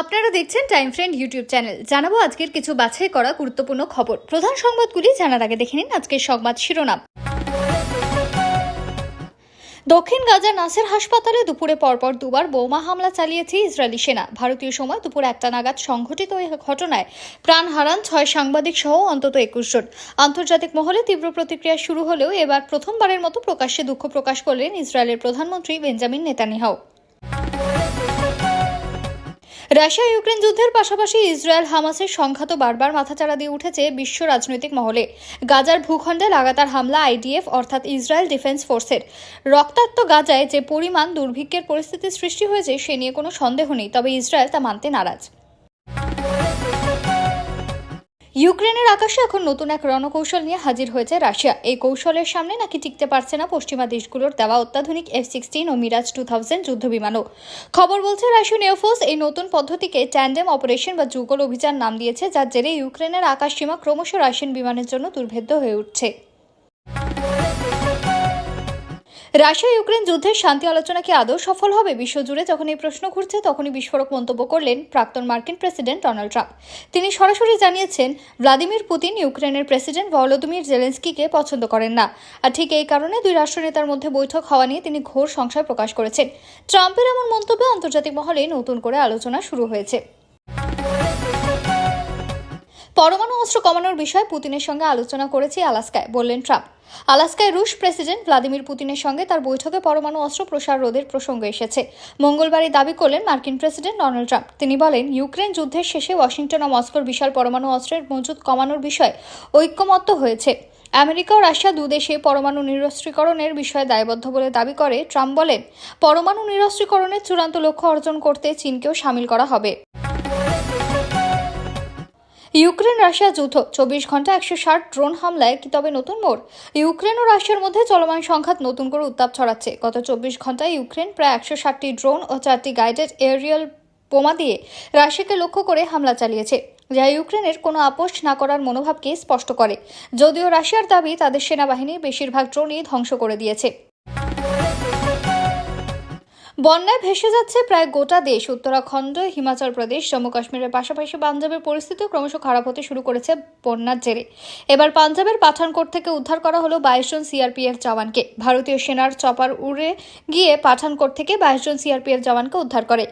আপনারা দেখছেন time friend YouTube channel জানাব আজকের কিছু বাছাই করা গুরুত্বপূর্ণ খবর। প্রধান সংবাদগুলি জানার আগে দেখে নিন আজকের সংবাদ শিরোনাম। দক্ষিণ গাজার নাসের হাসপাতালে দুপুরে পরপর দুবার বোমা হামলা চালিয়েছে ইসরায়েলি সেনা। ভারতীয় সময় দুপুর একটা নাগাদ সংঘটিত এই ঘটনায় প্রাণ হারান ছয় সাংবাদিক সহ অন্তত একুশ জন। আন্তর্জাতিক মহলে তীব্র প্রতিক্রিয়া শুরু হলেও এবার প্রথমবারের মতো প্রকাশ্যে দুঃখ প্রকাশ করলেন ইসরায়েলের প্রধানমন্ত্রী বেঞ্জামিন নেতানিয়াহু। রাশিয়া ইউক্রেন যুদ্ধের পাশাপাশি ইসরায়েল হামাসের সংঘাত বারবার মাথাচাড়া দিয়ে উঠেছে বিশ্ব রাজনৈতিক মহলে। গাজার ভূখণ্ডে লাগাতার হামলা, আইডিএফ অর্থাৎ ইসরায়েল ডিফেন্স ফোর্সের। রক্তাক্ত গাজায় যে পরিমাণ দুর্ভিক্ষের পরিস্থিতি সৃষ্টি হয়েছে, সে নিয়ে কোনো সন্দেহ নেই, তবে ইসরায়েল তা মানতে নারাজ। ইউক্রেনের আকাশে এখন নতুন এক রণকৌশল নিয়ে হাজির হয়েছে রাশিয়া। এই কৌশলের সামনে নাকি টিকতে পারছে না পশ্চিমা দেশগুলোর দেওয়া অত্যাধুনিক এফ সিক্সটিন ও মিরাজ টু থাউজেন্ড যুদ্ধবিমানও খবর বলছে রাশিয়ান এয়ারফোর্স এই নতুন পদ্ধতিকে ট্যান্ডেম অপারেশন বা যুগল অভিযান নাম দিয়েছে, যার জেরে ইউক্রেনের আকাশ সীমা ক্রমশ রাশিয়ান বিমানের জন্য দুর্ভেদ্য হয়ে উঠছে। রাশিয়া ইউক্রেন যুদ্ধের শান্তি আলোচনা কি আদৌ সফল হবে? বিশ্বজুড়ে যখন এই প্রশ্ন ঘুরছে, তখনই বিস্ফোরক মন্তব্য করলেন প্রাক্তন মার্কিন প্রেসিডেন্ট ডোনাল্ড ট্রাম্প। তিনি সরাসরি জানিয়েছেন, ভ্লাদিমির পুতিন ইউক্রেনের প্রেসিডেন্ট ভলোদিমির জেলেন্সকিকে পছন্দ করেন না। আর ঠিক এই কারণে দুই রাষ্ট্রনেতার মধ্যে বৈঠক হওয়া নিয়ে তিনি ঘোর সংশয় প্রকাশ করেছেন। ট্রাম্পের এমন মন্তব্যে আন্তর্জাতিক মহলে নতুন করে আলোচনা শুরু হয়েছে। পরমাণু অস্ত্র কমানোর বিষয়ে পুতিনের সঙ্গে আলোচনা করেছি আলাস্কায়, বললেন ট্রাম্প। আলাস্কায় রুশ প্রেসিডেন্ট ভ্লাদিমির পুতিনের সঙ্গে তার বৈঠকে পরমাণু অস্ত্র প্রসার রোধের প্রসঙ্গ এসেছে। মঙ্গলবারই দাবি করলেন মার্কিন প্রেসিডেন্ট ডোনাল্ড ট্রাম্প। তিনি বলেন ইউক্রেন যুদ্ধের শেষে ওয়াশিংটন ও মস্কোর বিশাল পরমাণু অস্ত্রের মজুদ কমানোর বিষয়ে ঐক্যমত্য হয়েছে। আমেরিকা ও রাশিয়া দুদেশে পরমাণু নিরস্ত্রীকরণের বিষয়ে দায়বদ্ধ বলে দাবি করে। ট্রাম্প বলেন, পরমাণু নিরস্ত্রীকরণের চূড়ান্ত লক্ষ্য অর্জন করতে চীনকেও সামিল করা হবে। ইউক্রেন রাশিয়া যুদ্ধ। চব্বিশ ঘণ্টা একশো ষাট ড্রোন হামলায় কি তবে নতুন মোড়? ইউক্রেন ও রাশিয়ার মধ্যে চলমান সংঘাত নতুন করে উত্তাপ ছড়াচ্ছে। গত চব্বিশ ঘন্টায় ইউক্রেন প্রায় একশো ষাটটি ড্রোন ও চারটি গাইডেড এরিয়াল বোমা দিয়ে রাশিয়াকে লক্ষ্য করে হামলা চালিয়েছে, যা ইউক্রেনের কোনো আপোষ না করার মনোভাবকে স্পষ্ট করে। যদিও রাশিয়ার দাবি তাদের সেনাবাহিনী বেশিরভাগ ড্রোনই ধ্বংস করে দিয়েছে। বন্যায় ভেসে যাচ্ছে প্রায় গোটা দেশ। উত্তরাখণ্ড, হিমাচল প্রদেশ, জম্মু কাশ্মীরের পাশাপাশি পাঞ্জাবের পরিস্থিতি ক্রমশ খারাপ হতে শুরু করেছে বন্যার জেরে। এবার পাঞ্জাবের পাঠানকোট থেকে উদ্ধার করা হলো বাইশ জন সিআরপিএফ জওয়ানকে। ভারতীয় সেনার চপার উড়ে গিয়ে পাঠানকোট থেকে বাইশ জন সিআরপিএফ জওয়ানকে উদ্ধার করে।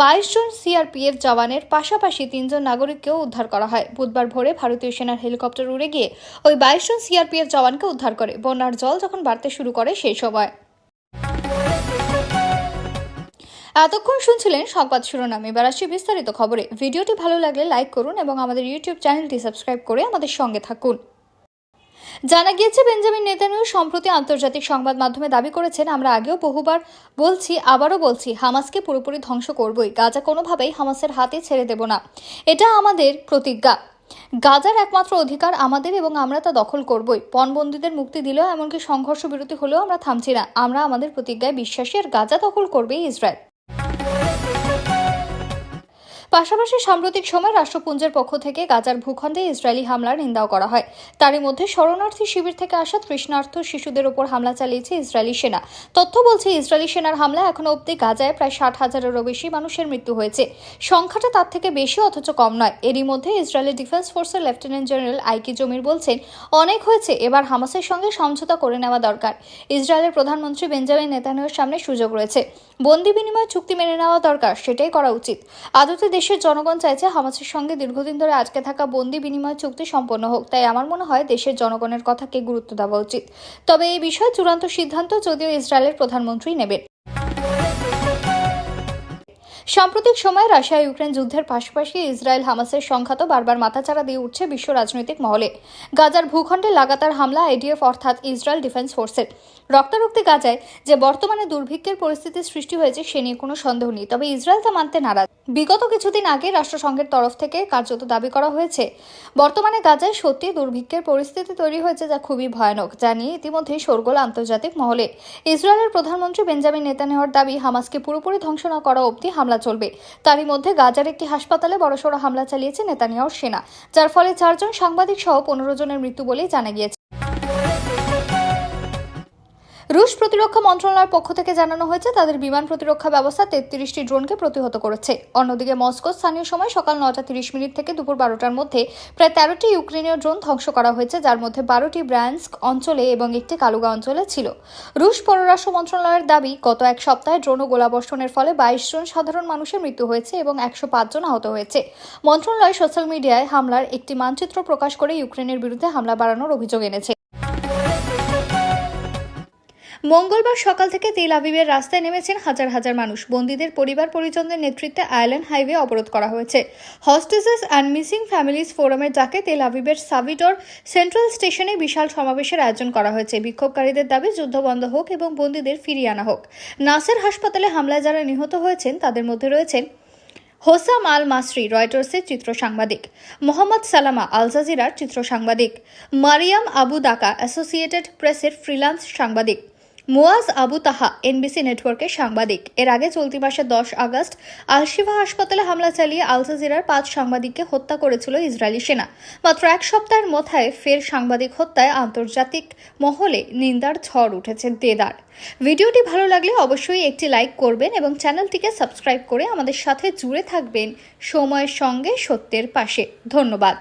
বাইশ জন সিআরপিএফ জওয়ানের পাশাপাশি তিনজন নাগরিককেও উদ্ধার করা হয়। বুধবার ভোরে ভারতীয় সেনার হেলিকপ্টার উড়ে গিয়ে ওই বাইশ জন সিআরপিএফ জওয়ানকে উদ্ধার করে। বন্যার জল যখন বাড়তে শুরু করে, সেই সময় এতক্ষণ শুনছিলেন সংবাদ শিরোনাম। এবার আসছি বিস্তারিত খবরে। ভিডিওটি ভালো লাগলে লাইক করুন এবং আমাদের ইউটিউব চ্যানেলটি সাবস্ক্রাইব করে আমাদের সঙ্গে থাকুন। জানা গিয়েছে, বেঞ্জামিন নেতানিয়াহু সম্প্রতি আন্তর্জাতিক সংবাদ মাধ্যমে দাবি করেছেন, আমরা আগেও বহুবার বলছি, আবারও বলছি, হামাসকে পুরোপুরি ধ্বংস করবই। গাজা কোনোভাবেই হামাসের হাতে ছেড়ে দেব না। এটা আমাদের প্রতিজ্ঞা। গাজার একমাত্র অধিকার আমাদের এবং আমরা তা দখল করবই। পণবন্দীদের মুক্তি দিলেও এমনকি সংঘর্ষ বিরতি হলেও আমরা থামছি না। আমরা আমাদের প্রতিজ্ঞায় বিশ্বাসী আর গাজা দখল করবেই ইসরায়েল। পাশাপাশি সাম্প্রতিক সময় রাষ্ট্রপুঞ্জের পক্ষ থেকে গাজার ভূখণ্ডে ইসরায়েলি হামলার নিন্দাও করা হয়। তারই মধ্যে শরণার্থী শিবির থেকে আসা তৃষ্ণার্থ শিশুদের ওপর হামলা চালিয়েছে ইসরায়েলি সেনা। তথ্য বলছে, ইসরায়েলি সেনার হামলা এখনও অবধি গাজায় প্রায় ষাট হাজারেরও বেশি মানুষের মৃত্যু হয়েছে। সংখ্যাটা তার থেকে বেশি, অথচ কম নয়। এরই মধ্যে ইসরায়েলি ডিফেন্স ফোর্সের লেফটেন্যান্ট জেনারেল আইকি জমির বলছেন, অনেক হয়েছে, এবার হামাসের সঙ্গে সমঝোতা করে নেওয়া দরকার। ইসরায়েলের প্রধানমন্ত্রী বেঞ্জামিন নেতানিয়াহুর সামনে সুযোগ রয়েছে। বন্দি বিনিময় চুক্তি মেনে নেওয়া দরকার, সেটাই করা উচিত। আদতে দেশের জনগণ চাইছে হামাসের সঙ্গে দীর্ঘদিন ধরে আজকে থাকা বন্দি বিনিময় চুক্তি সম্পন্ন হোক, তাই আমার মনে হয় দেশের জনগণের কথাকে গুরুত্ব দেওয়া উচিত। তবে এই বিষয়ে চূড়ান্ত সিদ্ধান্ত যদিও ইসরায়েলের প্রধানমন্ত্রী নেবেন। সাম্প্রতিক সময়ে রাশিয়া ইউক্রেন যুদ্ধের পাশাপাশি ইসরায়েল হামাসের সংখ্যাত বারবার মাথাচাড়া দিয়ে উঠছে বিশ্ব রাজনৈতিক মহলে। গাজার ভূখণ্ডে লাগাতার হামলা আইডিএফ অর্থাৎ ইসরায়েল ডিফেন্স ফোর্সের। রক্তারক্তি গাজায় যে বর্তমানে দুর্ভিক্ষের পরিস্থিতি সৃষ্টি হয়েছে, সে নিয়ে কোনো সন্দেহ নেই, তবে ইসরায়েল তা মানতে নারাজ। বিগত কিছুদিন আগে রাষ্ট্রসংঘের তরফ থেকে কার্যত দাবি করা হয়েছে, বর্তমানে গাজায় সত্যি দুর্ভিক্ষের পরিস্থিতি তৈরি হয়েছে যা খুবই ভয়ানক, যা নিয়ে ইতিমধ্যে শোরগোল আন্তর্জাতিক মহলে। ইসরায়েলের প্রধানমন্ত্রী বেঞ্জামিন নেতানিয়াহুর দাবি হামাসকে পুরোপুরি ধ্বংস না করা অবধি হামলা চলবে। তারই মধ্যে গাজার একটি হাসপাতালে বড়সড় হামলা চালিয়েছে নেতানিয়াহুর সেনা, যার ফলে চারজন সাংবাদিক সহ পনেরো জনের মৃত্যু বলেই জানা গিয়েছে। রুশ প্রতিরক্ষা মন্ত্রণালয়ের পক্ষ থেকে জানানো হয়েছে, তাদের বিমান প্রতিরক্ষা ব্যবস্থা তেত্রিশটি ড্রোনকে প্রতিহত করেছে। অন্যদিকে মস্কো স্থানীয় সময় সকাল নটা তিরিশ মিনিট থেকে দুপুর বারোটার মধ্যে প্রায় তেরোটি ইউক্রেনীয় ড্রোন ধ্বংস করা হয়েছে, যার মধ্যে বারোটি ব্র্যান্স্ক অঞ্চলে এবং একটি কালুগা অঞ্চলে ছিল। রুশ পররাষ্ট্র মন্ত্রণালয়ের দাবি, গত এক সপ্তাহে ড্রোন ও গোলাবর্ষণের ফলে বাইশ জন সাধারণ মানুষের মৃত্যু হয়েছে এবং একশো জন আহত হয়েছে। মন্ত্রণালয় সোশ্যাল মিডিয়ায় হামলার একটি মানচিত্র প্রকাশ করে ইউক্রেনের বিরুদ্ধে হামলা বাড়ানোর অভিযোগ এনেছে। মঙ্গলবার সকাল থেকে তেল আবিবের রাস্তায় নেমেছেন হাজার হাজার মানুষ। বন্দীদের পরিবার পরিজনদের নেতৃত্বে আয়ারল্যান্ড হাইওয়ে অবরোধ করা হয়েছে। হস্টেসেস অ্যান্ড মিসিং ফ্যামিলিজ ফোরামের ডাকে তেল আবিবের সাভিডর সেন্ট্রাল স্টেশনে বিশাল সমাবেশের আয়োজন করা হয়েছে। বিক্ষোভকারীদের দাবি, যুদ্ধ বন্ধ হোক এবং বন্দীদের ফিরিয়ে আনা হোক। নাসের হাসপাতালে হামলায় যারা নিহত হয়েছেন, তাদের মধ্যে রয়েছেন হোসাম আল মাসরি, রয়টার্সের চিত্র সাংবাদিক। মোহাম্মদ সালামা, আল জাজিরার চিত্র সাংবাদিক। মারিয়াম আবু দাকা, অ্যাসোসিয়েটেড প্রেসের ফ্রিল্যান্স সাংবাদিক। মোয়াজ আবু তাহা এনবিসি নেটওয়ার্কের সাংবাদিক। এর আগে চলতি মাসে দশ আগস্ট আলশিফা হাসপাতালে হামলা চালিয়ে আল জাজিরার পাঁচ সাংবাদিককে হত্যা করেছিল ইসরায়েলি সেনা। মাত্র এক সপ্তাহের মাথায় ফের সাংবাদিক হত্যায় আন্তর্জাতিক মহলে নিন্দার ঝড় উঠেছে দেদার। ভিডিওটি ভালো লাগলে অবশ্যই একটি লাইক করবেন এবং চ্যানেলটিকে সাবস্ক্রাইব করে আমাদের সাথে জুড়ে থাকবেন। সময়ের সঙ্গে সত্যের পাশে। ধন্যবাদ।